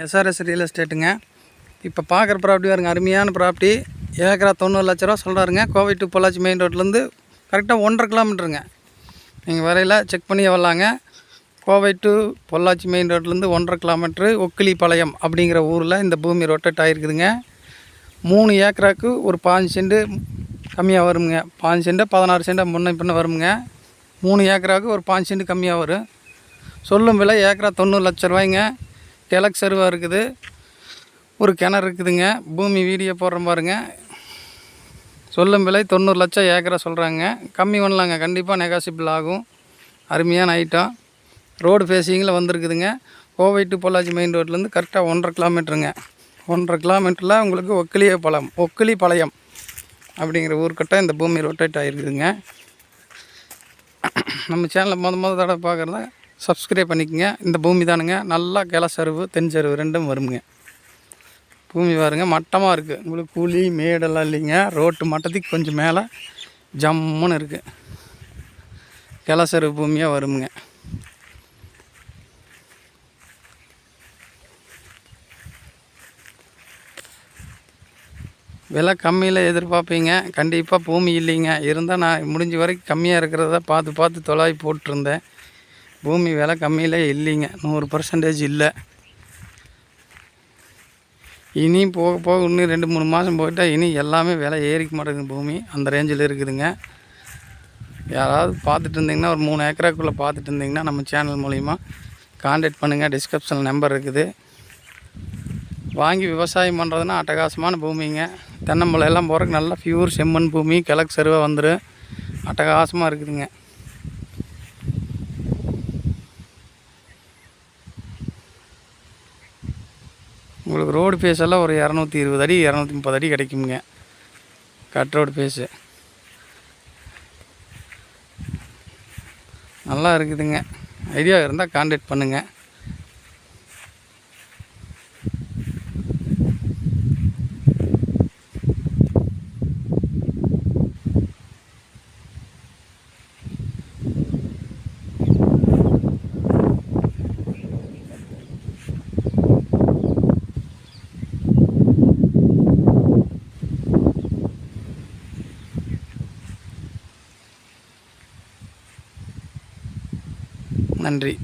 SRS real எஸ்டேட்டுங்க இப்போ பார்க்குற property பாருங்க அருமையான ப்ராப்பர்ட்டி ஏக்கரா தொண்ணூறு லட்ச ரூபா சொல்கிறாருங்க கோவை டு பொள்ளாச்சி மெயின் ரோட்லேருந்து கரெக்டாக ஒன்றரை கிலோமீட்டருங்க நீங்கள் வரையில் செக் பண்ணி வரலாங்க. கோவை டு பொள்ளாச்சி மெயின் ரோட்லேருந்து ஒன்றரை கிலோமீட்ரு ஒக்கிலிப்பாளையம் அப்படிங்கிற ஊரில் இந்த பூமி ரொட்டேட் ஆகிருக்குதுங்க மூணு ஏக்கராக்கு ஒரு பாஞ்சு சென்ட் கம்மியாக வருங்க. பாஞ்சு சென்ட் பதினாறு சென்ட் முன்ன பின்ன வருங்க. மூணு ஏக்கராவுக்கு ஒரு பாஞ்சு சென்ட் கம்மியாக வரும். சொல்லும் விலை ஏக்கரா தொண்ணூறு லட்ச ரூபாய்ங்க. கிழக்கு சருவா இருக்குது. ஒரு கிணறு இருக்குதுங்க. பூமி வீடியோ போடுற பாருங்க. சொல்லும் விலை தொண்ணூறு லட்சம் ஏக்கரா சொல்கிறாங்க கம்மி பண்ணலாங்க. கண்டிப்பாக நெகாசிபிள் ஆகும். அருமையான ஐட்டம் ரோடு ஃபேஸிங்கில் வந்திருக்குதுங்க. கோவை டு பொள்ளாச்சி மெயின் ரோட்லேருந்து கரெக்டாக ஒன்றரை கிலோமீட்டருங்க ஒன்றரை கிலோமீட்டரில் உங்களுக்கு ஒக்கிலிய பழம். ஒக்கிலி பழையம் அப்படிங்கிற ஊர்கிட்ட இந்த பூமி ரொட்டேட் ஆகிருக்குதுங்க நம்ம சேனலை மொதல் மொதல் தடவை பார்க்குறதா சப்ஸ்கிரைப் பண்ணிக்கோங்க. இந்த பூமி தானுங்க. நல்லா கிளச்சருவு தென்சருவு ரெண்டும் வருங்க பூமி பாருங்கள் மட்டமாக இருக்குது உங்களுக்கு கூலி மேடெல்லாம் இல்லைங்க. ரோட்டு மட்டத்துக்கு கொஞ்சம் மேலே ஜம்முன்னு இருக்குது கிளச்சருவு பூமியாக வருங்க விலை கம்மியில் எதிர்பார்ப்பீங்க. கண்டிப்பாக பூமி இல்லைங்க. இருந்தால் நான் முடிஞ்ச வரைக்கும் கம்மியாக இருக்கிறத பார்த்து பார்த்து தொலாவி போட்டிருந்தேன். பூமி விலை கம்மியில் இல்லைங்க. நூறு பர்சன்டேஜ் இல்லை. இனி போக போக இன்னும் ரெண்டு மூணு மாதம் போயிட்டால் இனி எல்லாமே விலை ஏறிக்க மாட்டேங்குது பூமி. அந்த ரேஞ்சில் இருக்குதுங்க. யாராவது பார்த்துட்டு இருந்தீங்கன்னா ஒரு மூணு ஏக்கராக்குள்ளே பார்த்துட்டு இருந்தீங்கன்னா நம்ம சேனல் மூலிமா காண்டாக்ட் பண்ணுங்கள் டிஸ்கிரிப்ஷனில் நம்பர் இருக்குது. வாங்கி விவசாயம் பண்ணுறதுனா அட்டகாசமான பூமிங்க. தென்னம்பழம் எல்லாம் போகிறதுக்கு நல்லா பியூர் செம்மண் பூமி. கிழக்கு சருவாக வந்துடும் அட்டகாசமாக இருக்குதுங்க. உங்களுக்கு ரோடு பேஸெல்லாம் ஒரு இரநூத்தி இருபது அடி இரநூத்தி முப்பது அடி கிடைக்குங்க கட் ரோடு பேஸு நல்லா இருக்குதுங்க. ஐடியா இருந்தால் கான்டாக்ட் பண்ணுங்கள் நன்றி.